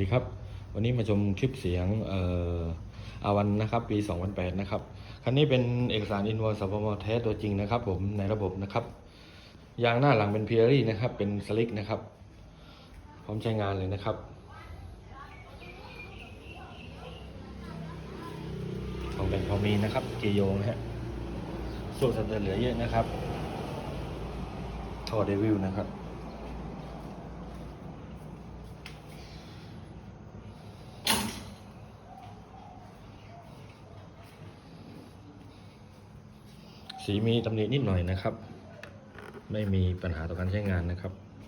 ดีครับ วันนี้มาชมคลิปเสียงเอ่ออาวันนะครับ ปี 2008 นะครับ คันนี้เป็นเอกสารอินวอร์สพมแท้ตัวจริงนะครับ ผมในระบบนะครับ ยางหน้าหลังเป็นเพียรี่นะครับ เป็นสลิกนะครับ พร้อมใช้งานเลยนะครับ ของแบงพอมีนะครับ เกยโยงนะฮะโซ่สเตอร์เหลือเยอะนะครับทอเดวิลนะครับ สีมีตำหนินิดหน่อยนะครับ ไม่มีปัญหาต่อการใช้งานนะครับ รอบนิ่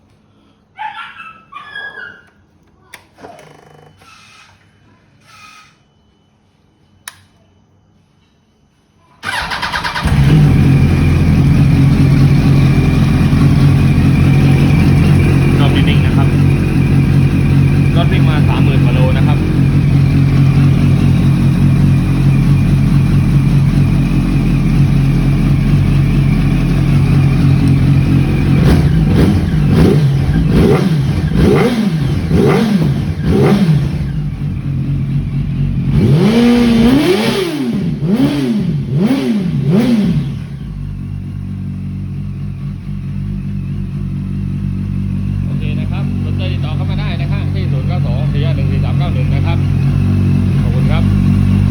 งๆนะครับรถวิ่งนะครับ